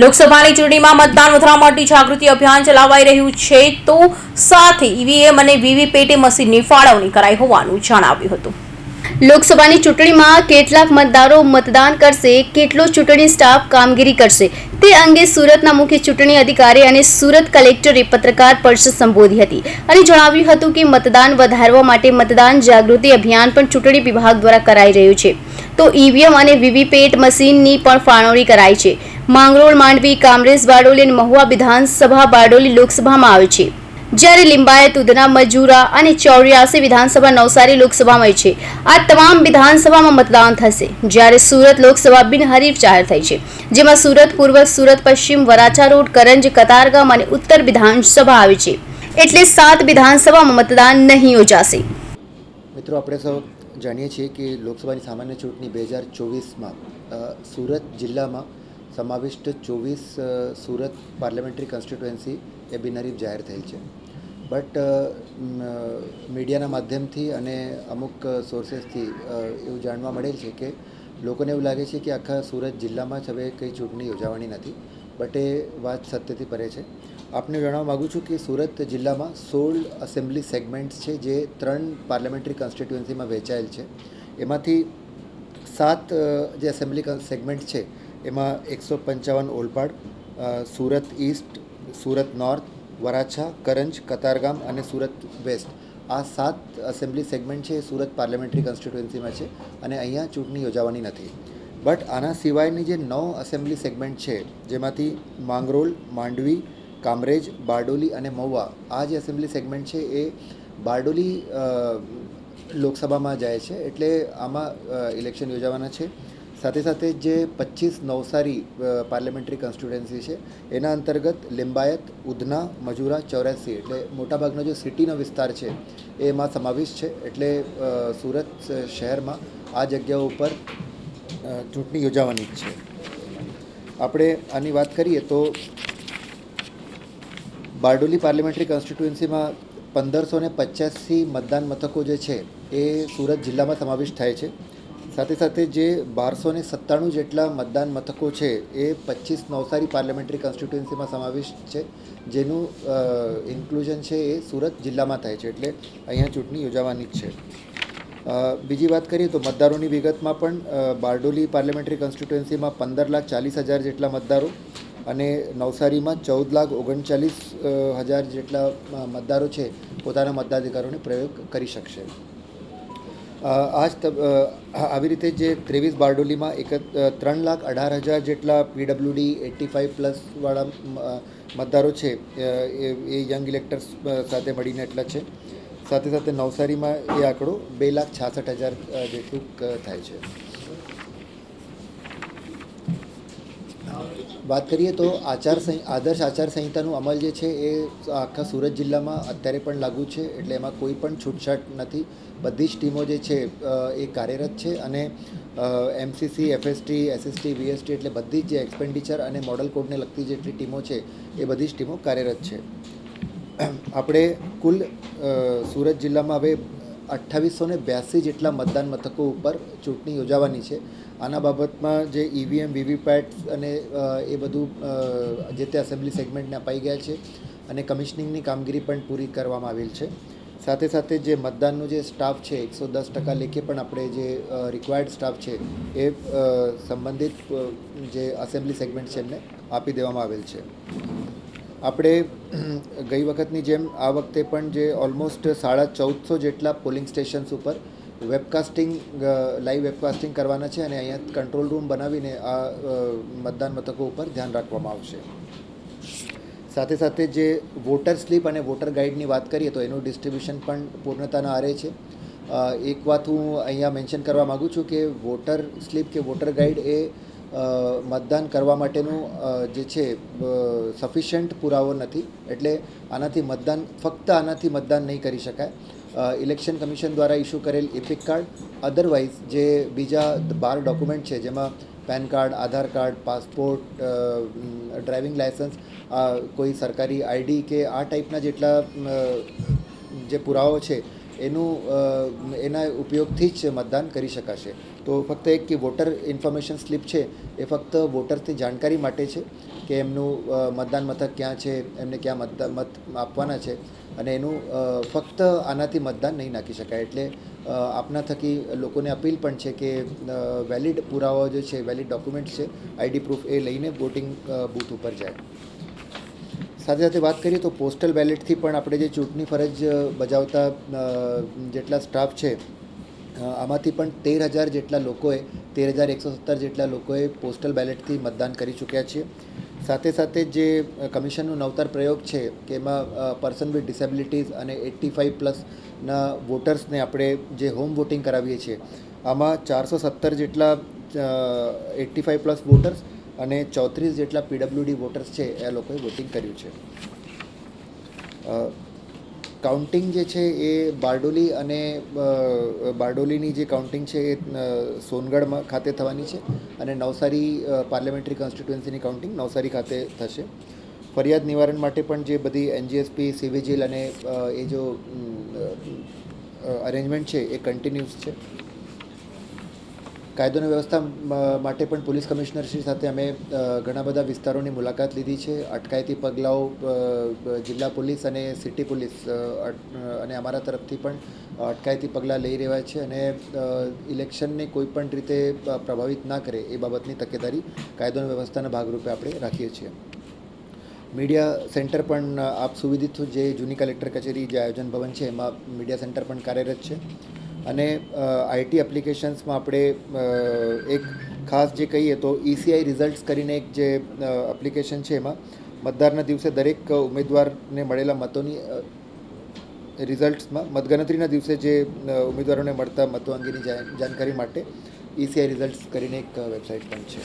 લોકસભાની ચૂંટણીમાં મતદાન વધારવા માટે જાગૃતિ અભિયાન ચલાવાઈ રહ્યું છે તો સાથે ઈવીએમ અને વીવીપેટે મશીનની ફાળવણી કરાઈ હોવાનું જણાવ્યું હતું. લોકસભાની ચૂંટણીમાં કેટલાક મતદારો મતદાન કરશે, કેટલો ચૂંટણી સ્ટાફ કામગીરી કરશે, તે અંગે સુરતના મુખ્ય ચૂંટણી અધિકારી અને સુરત કલેક્ટરે પત્રકાર પરિષદ સંબોધી હતી અને જણાવ્યું હતું કે મતદાન વધારવા માટે મતદાન જાગૃતિ અભિયાન પણ ચૂંટણી વિભાગ દ્વારા કરાઈ રહ્યું છે. તો ઈવીએમ અને વીવીપેટ મશીનની પણ ફાળવણી કરાઈ છે. માંગરોળ માંડવી કામરેજ બારડોલી અને મહુવા વિધાનસભા બારડોલી લોકસભામાં આવે છે. જ્યારે લિંબાયત, ઉધના, મજૂરા અને ચોર્યાસી વિધાનસભા નવસારી લોકસભામાં છે. આ તમામ વિધાનસભામાં મતદાન થશે. જ્યારે સુરત લોકસભા બિનહરીફ જાહેર થઈ છે. જેમાં સુરત પૂર્વ, સુરત પશ્ચિમ, વરાછા રોડ, કરંજ, કતારગામ અને ઉત્તર વિધાનસભા આવે છે. એટલે સાત વિધાનસભામાં મતદાન નહીં યોજાશે. મિત્રો, આપણે સૌ જાણીએ છીએ કે લોકસભાની સામાન્ય ચૂંટણી બે હજાર ચોવીસમાં સુરત જિલ્લામાં સમાવિષ્ટ ચોવીસ સુરત પાર્લામેન્ટરી કોન્સ્ટિટ્યુએન્સી એ બિનહરીફ જાહેર થયેલ છે. બટ મીડિયાના માધ્યમથી અને અમુક સોર્સેસથી એવું જાણવા મળેલ છે કે લોકોને એવું લાગે છે કે આખા સુરત જિલ્લામાં જ હવે કંઈ ચૂંટણી યોજાવાની નથી. બટ એ વાત સત્યથી પરે છે. આપને જણાવવા માગું છું કે સુરત જિલ્લામાં સોળ એસેમ્બલી સેગમેન્ટ્સ છે જે ત્રણ પાર્લામેન્ટરી કોન્સ્ટિટ્યુઅન્સીમાં વહેંચાયેલ છે. એમાંથી સાત જે એસેમ્બલી સેગમેન્ટ છે એમાં એકસો પંચાવન ઓલપાડ સુરત ઈસ્ટ, સુરત નોર્થ, વરાછા, કરંજ, કતારગામ અને સુરત વેસ્ટ. આ સાત એસેમ્બલી સેગમેન્ટ છે એ સુરત પાર્લામેન્ટરી કોન્સ્ટિટ્યુએન્સીમાં છે અને અહીંયા ચૂંટણી યોજાવાની નથી. બટ આના સિવાયની જે નવ એસેમ્બલી સેગમેન્ટ છે, જેમાંથી માંગરોલ માંડવી, કામરેજ, બારડોલી અને મહુવા, આ જે એસેમ્બલી સેગમેન્ટ છે એ બારડોલી લોકસભામાં જાય છે. એટલે આમાં ઇલેક્શન યોજાવાના છે. સાથે સાથે જે પચીસ નવસારી પાર્લામેન્ટરી કોન્સ્ટિટ્યુએન્સી છે, એના અંતર્ગત લિંબાયત, ઉધના, મજુરા, ચોર્યાસી, એટલે મોટાભાગનો જે સિટીનો વિસ્તાર છે, એમાં સમાવિષ્ટ છે. એટલે સુરત શહેરમાં આ જગ્યાઓ ઉપર ચૂંટણી યોજાવાની જ છે. આપણે આની વાત કરીએ તો બારડોલી પાર્લામેન્ટરી કોન્સ્ટિટ્યુએન્સીમાં પંદરસો ને પચાસી મતદાન મથકો જે છે, એ સુરત જિલ્લામાં સમાવિષ્ટ થાય છે. સાથે સાથે જે બારસો ને સત્તાણું જેટલા મતદાન મથકો છે, એ પચીસ નવસારી પાર્લામેન્ટરી કોન્સ્ટિટ્યુએન્સીમાં સમાવિષ્ટ છે. જેનું ઇન્ક્લુઝન છે એ સુરત જિલ્લામાં થાય છે, એટલે અહીંયા ચૂંટણી યોજાવાની જ છે. બીજી વાત કરીએ તો મતદારોની વિગતમાં પણ બારડોલી પાર્લામેન્ટરી કોન્સ્ટિટ્યુએન્સીમાં પંદર લાખ ચાલીસ હજાર જેટલા મતદારો અને નવસારીમાં ચૌદ લાખ ઓગણચાલીસ હજાર જેટલા મતદારો છે, પોતાના મતાધિકારોને પ્રયોગ કરી શકશે. અ, આ જ તબ- અ, આવી રીતે જે ત્રેવીસ બારડોલીમાં એક ત્રણ લાખ અઢાર હજાર જેટલા પીડબ્લ્યુડી એટી ફાઇવ પ્લસવાળા મતદારો છે એ યંગ ઇલેક્ટર્સ સાથે મળીને એટલા છે. સાથે સાથે નવસારીમાં એ આંકડો બે લાખ છાસઠ હજાર જેટલું થાય છે. વાત કરીએ તો આચાર આદર્શ આચાર સંહિતાનું અમલ જે છે એ આખા સુરત જિલ્લામાં અત્યારે પણ લાગુ છે, એટલે એમાં કોઈ પણ છૂટછાટ નથી. બધી જ ટીમો જે છે એ કાર્યરત છે અને એમસીસી એફએસટી એસએસટી વીએસટી એટલે બધી જ જે એક્સપેન્ડિચર અને મોડલ કોડને લગતી જેટલી ટીમો છે, એ બધી જ ટીમો કાર્યરત છે. આપણે કુલ સુરત જિલ્લામાં હવે અઠ્ઠાવીસો ને બ્યાસી જેટલા મતદાન મથકો ઉપર ચૂંટણી યોજાવાની છે. આના બાબતમાં જે ઈવીએમ વીવીપેટ અને એ બધું જે તે એસેમ્બલી સેગમેન્ટને અપાઈ ગયા છે અને કમિશનિંગની કામગીરી પણ પૂરી કરવામાં આવેલ છે. સાથે સાથે જે મતદાનનો જે સ્ટાફ છે, એકસો દસ ટકા લેખે પણ આપણે જે રિક્વાયર્ડ સ્ટાફ છે, એ સંબંધિત જે એસેમ્બલી સેગમેન્ટ છે એમને આપી દેવામાં આવેલ છે. આપણે, ગઈ વખતની જેમ આ વખતે પણ જે ઓલમોસ્ટ સાડા ચૌદસો જેટલા પોલિંગ સ્ટેશન્સ ઉપર વેબકાસ્ટિંગ લાઈવ વેબકાસ્ટિંગ કરવાના છે અને અહીંયા કંટ્રોલ રૂમ બનાવીને આ મતદાન મથકો ઉપર ધ્યાન રાખવામાં આવશે. સાથે સાથે જે વોટર સ્લીપ અને વોટર ગાઈડની વાત કરીએ તો એનું ડિસ્ટ્રીબ્યુશન પણ પૂર્ણતાના આરે છે. એક વાત હું અહીંયા મેન્શન કરવા માગું છું કે વોટર સ્લીપ કે વોટર ગાઈડ એ મતદાન કરવા માટેનું જે છે સફિશિયન્ટ પુરાવો નથી. એટલે આનાથી મતદાન, ફક્ત આનાથી મતદાન નહીં કરી શકાય. ઇલેક્શન કમિશન દ્વારા ઇસ્યુ કરેલ ઇપિક કાર્ડ. અધરવાઇઝ જે બીજા બાર ડોક્યુમેન્ટ છે, જેમાં PAN card, Aadhaar card, passport driving licence કોઈ સરકારી આઈડી કે આ ટાઈપના જેટલા જે પુરાવો છે, એનું એના ઉપયોગથી જ મતદાન કરી શકાશે. તો ફક્ત એક કે વોટર ઇન્ફોર્મેશન સ્લિપ છે, એ ફક્ત વોટર્સની જાણકારી માટે છે કે એમનું મતદાન મથક ક્યાં છે, એમને ક્યાં મતદાન મત આપવાના છે. અને એનું ફક્ત આનાથી મતદાન નહીં નાખી શકાય. એટલે આપના થકી લોકોને અપીલ પણ છે કે વેલિડ પુરાવાઓ જે છે વેલિડ ડોક્યુમેન્ટ્સ છે આઈડી પ્રૂફ એ લઈને વોટિંગ બૂથ ઉપર જાય. સાથે સાથે વાત કરીએ તો પોસ્ટલ બેલેટથી પણ આપણે જે ચૂંટણી ફરજ બજાવતા જેટલા સ્ટાફ છે આમાંથી પણ તેર હજાર જેટલા લોકોએ, તેર હજાર એકસો સત્તર જેટલા લોકોએ પોસ્ટલ બેલેટથી મતદાન કરી ચૂક્યા છીએ સાથે સાથે જે કમિશનનો નવતર પ્રયોગ છે, કે એમાં પર્સન વિથ ડિસેબિલિટીઝ અને એટ્ટી ફાઇવ પ્લસના વોટર્સને આપણે જે હોમ વોટિંગ કરાવીએ છીએ, આમાં ચારસો સત્તર જેટલા એટ્ટી ફાઇવ પ્લસ વોટર્સ અને ચોત્રીસ જેટલા પીડબ્લ્યુડી વોટર્સ છે, એ લોકોએ વોટિંગ કર્યું છે. કાઉન્ટિંગ જે છે એ બારડોલી અને બારડોલીની જે કાઉન્ટિંગ છે એ સોનગઢમાં ખાતે થવાની છે અને નવસારી પાર્લામેન્ટરી કોન્સ્ટિટ્યુન્સીની કાઉન્ટિંગ નવસારી ખાતે થશે. ફરિયાદ નિવારણ માટે પણ જે બધી એનજીએસપી સિવિજિલ અને એ જો અરેન્જમેન્ટ છે એ કન્ટિન્યુઅસ છે. કાયદો અને વ્યવસ્થા માટે પણ પોલીસ કમિશનરશ્રી સાથે અમે ઘણા બધા વિસ્તારોની મુલાકાત લીધી છે. અટકાયતી પગલાઓ જિલ્લા પોલીસ અને સિટી પોલીસ અને અમારા તરફથી પણ અટકાયતી પગલાં લઈ રહ્યા છે અને ઇલેક્શનને કોઈ પણ રીતે પ્રભાવિત ના કરે એ બાબતની તકેદારી કાયદો અને વ્યવસ્થાના ભાગરૂપે આપણે રાખીએ છીએ. મીડિયા સેન્ટર પણ આપ સુવિધિત જે જૂની કલેક્ટર કચેરી જે આયોજન ભવન છે, એમાં મીડિયા સેન્ટર પણ કાર્યરત છે. અને આઈટી એપ્લિકેશન્સમાં આપણે એક ખાસ જે કહીએ તો ઈસીઆઈ રિઝલ્ટ્સ કરીને એક જે એપ્લિકેશન છે એમાં, મતદારના દિવસે દરેક ઉમેદવારને મળેલા મતોની રિઝલ્ટ્સમાં, મતગણતરીના દિવસે જે ઉમેદવારોને મળતા મતો અંગેની જાણકારી માટે ઈસીઆઈ રિઝલ્ટ્સ કરીને એક વેબસાઇટ પણ છે.